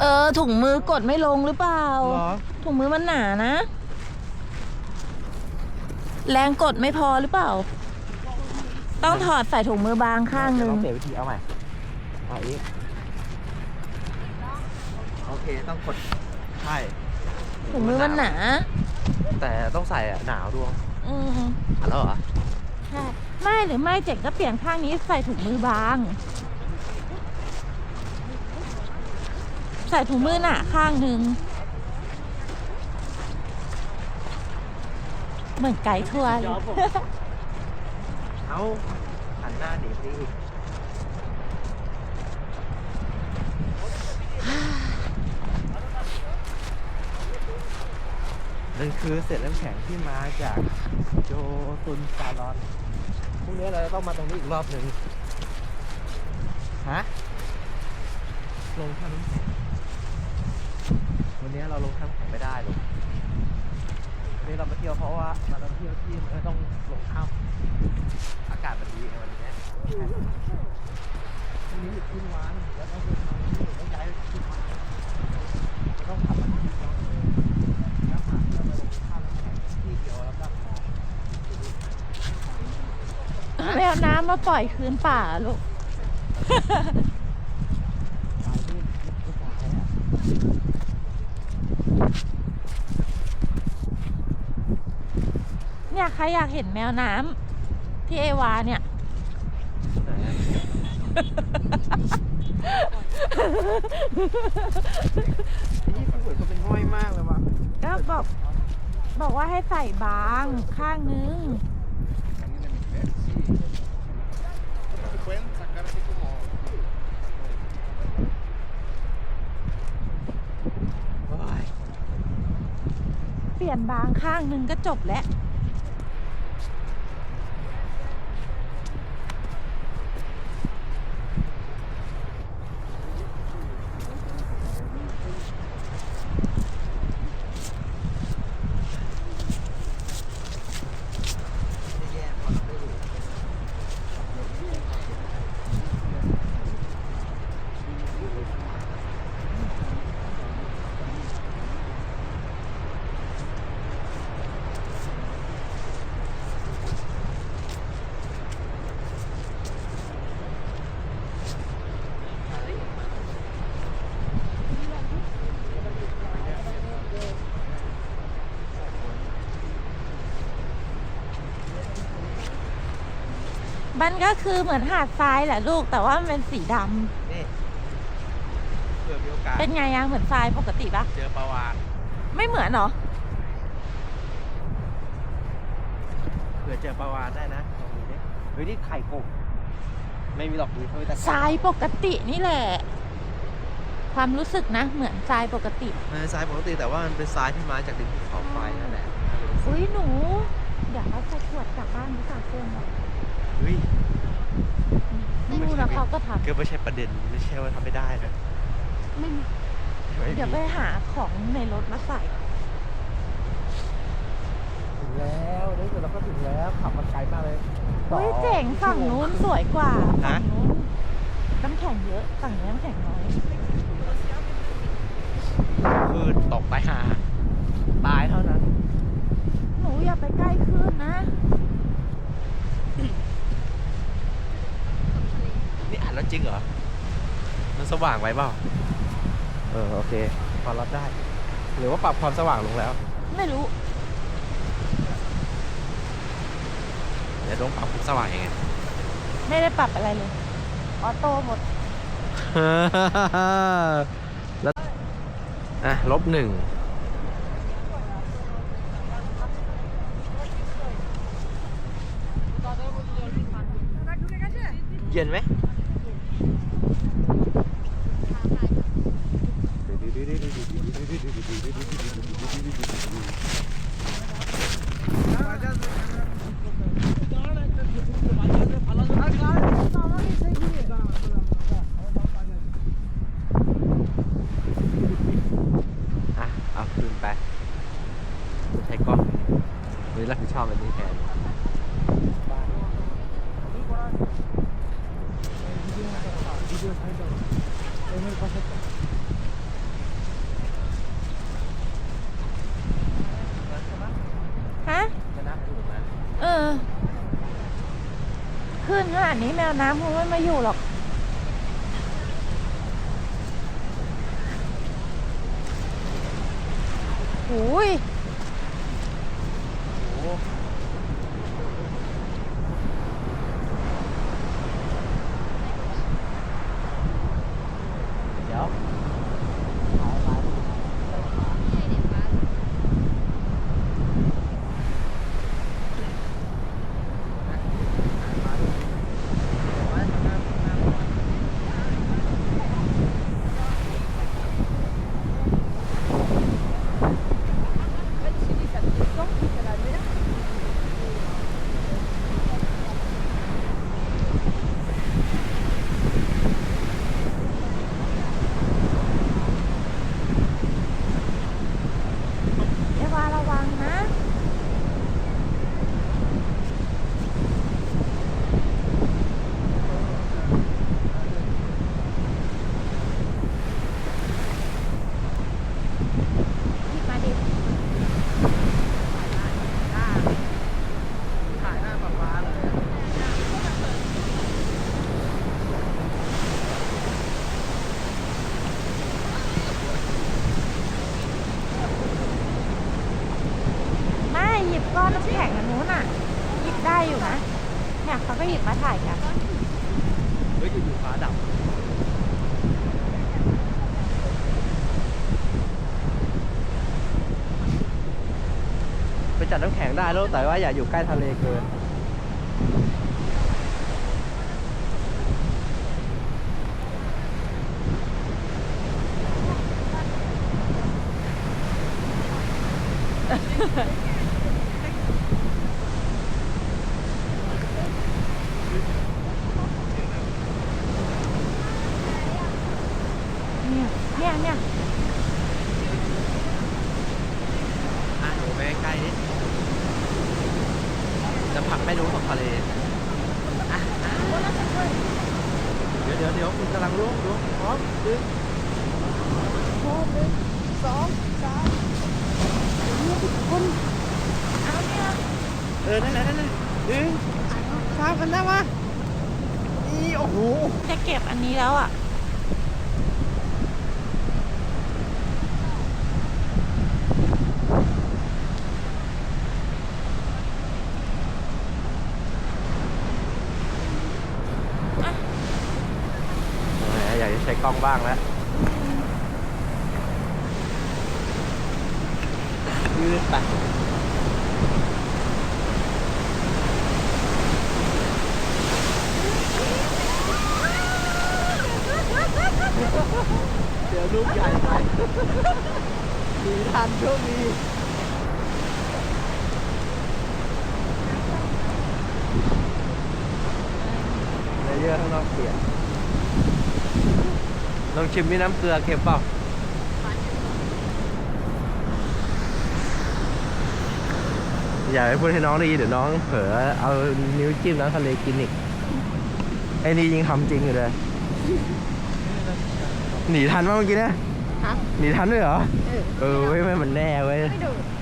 เออถุงมือกดไม่ลงหรือเปล่า เหรอ ถุงมือมันหนานะ แรงกดไม่พอหรือเปล่า ต้องถอดใส่ถุงมือบางข้างหเดี๋ยวนึ่งเราเปลี่ยนวิธีเอาใหม่เอาอีกโอเคต้องกดใช่ถุงมือมันหนาแต่ต้องใส่อะหนาวดวงอืมอะแล้วเหรอ ใช่ไม่หรือไม่เจ๋งก็เปลี่ยนข้างนี้ใส่ถุงมือบาง ใส่ถุงมือหนาข้างหนึ่งเหมือนไก่ทัวร์เลยเอาหันหน้าหนีสินั่นคือเศษน้ำแข็งที่มาจากโจตุนซาลอน พรุ่งนี้เราจะต้องมาตรงนี้อีกรอบหนึ่งฮะลงท่าน้ำแข็ง วันนี้เราลงท่าน้ำแข็งไม่ได้เลยวันนี้เรามาเที่ยวเพราะว่ามาเที่ยวที่ไม่ต้องลงถ้ำอากาศมันดีไงวันนี้วันนี้หยุดครึ่งวันแล้วต้องเดินทางที่อื่นต้องย้ายไปครึ่งวันเราต้องขับมาที่นี่ก่อนแล้วหาเพื่อไปลงท่าน้ำแข็งที่เดียวแล้วก็พอไม่เอาน้ำมาปล่อยคืนป่าลูก สายที่ไม่สายอะ เนี่ยใครอยากเห็นแมวน้ำที่เอวาเนี่ยนี่ผู้ป่วยเขาเป็นง่อยมากเลยว่ะก็บอก บอกว่าให้ใส่บางข้างนึงว้ายเปลี่ยนบางข้างนึงก็จบแล้ว แย่พอเราไม่รู้ มันก็คือเหมือนหาดทรายแหละลูก แต่ว่ามันเป็นสีดำนี่เผื่อมีโอกาสเป็นไงอะเหมือนทรายปกติปะเจอปลาวานไม่เหมือนเหรอ เผื่อเจอปลาวานได้นะลองดูดิเฮ้ยนี่ไข่กบไม่มีหรอกดูเขาไม่แต่ทรายปกตินี่แหละ ความรู้สึกนะ เหมือนทรายปกติเออทรายปกติแต่ว่ามันเป็นทรายที่มาจากดินภูเขาไฟนั่นแหละ อุ้ยหนู เดี๋ยวเราใส่ขวดกลับบ้านดีกว่าเพื่อนเรา เฮ้ยไม่รู้นะเขาก็ทก็ไม่ใช่ประเด็นไม่ใช่ว่าทำไม่ได้นะำไม่มีไม่มีเดี๋ยวไปหาของในรถมาใส่ ถึงแล้วนี่คือเราก็ถึงแล้วขับมาไกลมากเลยเฮ้ยเจ๋งฝั่งนู้นสวยกว่าฮะฝั่งนู้นน้ำแข็งเยอะฝั่งนี้น้ำแข็งน้อยคือตกไปหาตายเท่านั้น หนูอย่าไปใกล้คลื่นนะ นี่อ่านแล้ว จริงเหรอ มันสว่างไว้เปล่า เออโอเคพอรับได้ หรือว่าปรับความสว่างลงแล้ว ไม่รู้ เดี๋ยวต้องปรับความสว่างยังไง ไม่ได้ปรับอะไรเลย ออโต้หมด แล้วอะลบหนึ่งเย็นไหม อะ เอาคืนไปใช้กล้องนี่รับผิดชอบอันนี้แทน นี้แมวน้ำคงไม่มาอยู่หรอก อุ้ย โอ้เดี๋ยวถ่ายมาดิถ่ายมาดิไว้ข้างหน้าข้างหน้าก่อน เอวาระวังนะ หยิบมาดิ ถ่ายหน้าป๊าป๊าเลย ไม่หยิบก้อนน้ำแข็งอันนู้นอะ หยิบได้อยู่นะ เนี่ยเขาก็หยิบ มาถ่ายกัน เฮ้ยอยู่ๆฟ้าดับ ไปจัดน้ำแข็งได้แล้วแต่ว่าอย่าอยู่ใกล้ทะเลเกินเนี่ยเนี่ยเนี่ย อะหนูไปใกล้ๆนิดจะผลัก ไม่รู้ตกทะเลอะอะเดี๋ยวเดี๋ยวเดี๋ยวคุณกำลังล้วงล้วงพร้อมดึงพร้อมหนึ่งสองสามเฮ้ยคุณเอาเนี่ยเออนั่นแหละนั่นแหละหนึ่งสามกันได้มานี่โอ้โห จะเก็บอันนี้แล้วอะ แหมอยา กจะใช้กล้องบ้างแล้วยืดไปเดี๋ยวลูกใหญ่ไปหนีทันโชคดีเลเยอร์ข้างนอกเปียก ลองชิมนี่น้ำเกลือเค็มเปล่าอย่าไปพูดให้น้องได้ยินเดี๋ยวน้องเผลอเอานิ้วจิ้มน้ำทะเลกินอีกไอ้นี่ยิงทำจริงอยู่เลยหนีทันมั้ยเมื่อกี้เนะฮะหนีทันด้วยเหรอเออเออเว้ยไม่มันแน่เว้ย ไม่ดูด